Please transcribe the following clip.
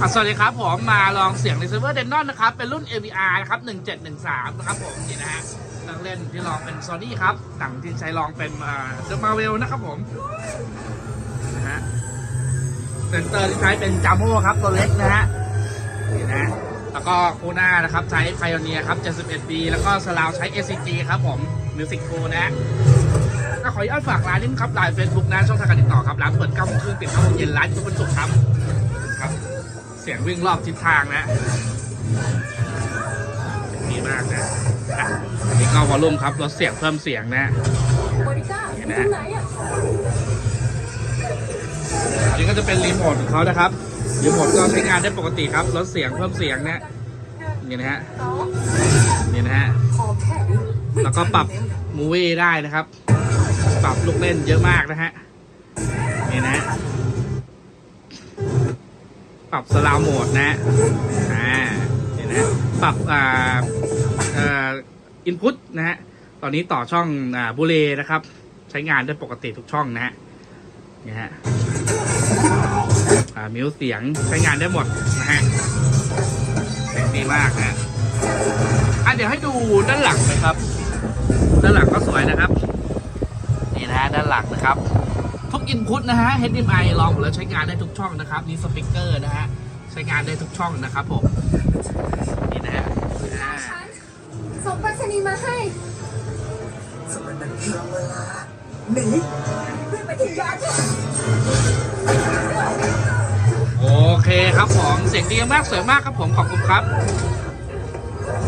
อะสวัสดีครับผมมาลองเสียง receiver Denon นนอนะครับ เป็นรุ่น AVR นะครับ1713 นะครับผมนี่นะฮะนักเล่นที่ลองเป็น Sony ครับหนังที่ใช้ลองเป็นอ่า The Marvel นะครับผมนะฮะเซนเตอร์ที่ใช้เป็น Jamo ครับตัวเล็กนะฮะนี่นะแล้วก็คูหน้านะครับใช้ Pioneer ครับ 71B แล้วก็สลาวใช้ ACG ครับผม Music Pro นะฮะก็ขออนุญาตฝากร้านนี้ครับไลน์เฟซบุ๊กนะช่องทางการติดต่อครับร้านเปิด9โมงครึ่งปิด5โมงเย็นร้านทุกวันศุกร์ครับ สียงวิ่งรอบทิศทางนะดีมากนะอะอันนี้ก็วอลลุ่มครับลดเสียงเพิ่มเสียงนะบริก้าอยู่ตรงไหนอะอันนี้ก็จะเป็นรีโมทของเขานะครับรีโมทก็ใช้งานได้ปกติครับลดเสียงเพิ่มเสียงนะนี่นะฮะสองนี่นะฮะพอแค่นี้ไม่แล้วก็ปรับมูวี่ได้นะครับ ปรับลูกเล่นเยอะมากนะฮะนี่นะ ปรับสลาวโหมดนะอ่านี่นะปรับอ่าอ่ออินพุตนะฮะตอนนี้ต่อช่องอ่าบูเลนะครับ ใช้งานได้ปกติทุกช่องนะฮะนี่ฮะอ่ามิวเสียงใช้งานได้หมดนะฮะเสียงดีมากนะฮะอะเดี๋ยวให้ดูด้านหลังนะครับ ด้านหลังก็สวยนะครับ นี่นะฮะด้านหลังนะครับ ทุกอินพุตนะฮะ HDMI ลองหมดแล้วใช้งานได้ทุกช่องนะครับ นี่สปีกเกอร์นะฮะ ใช้งานได้ทุกช่องนะครับผม นี่นะฮะส่งไปรษณีย์มาให้สมนันเวลาหนีขึ้นไปที่ยอดเนี่ยโอเคครับผม เสียงดีมากสวยมากครับผม ขอบคุณครับ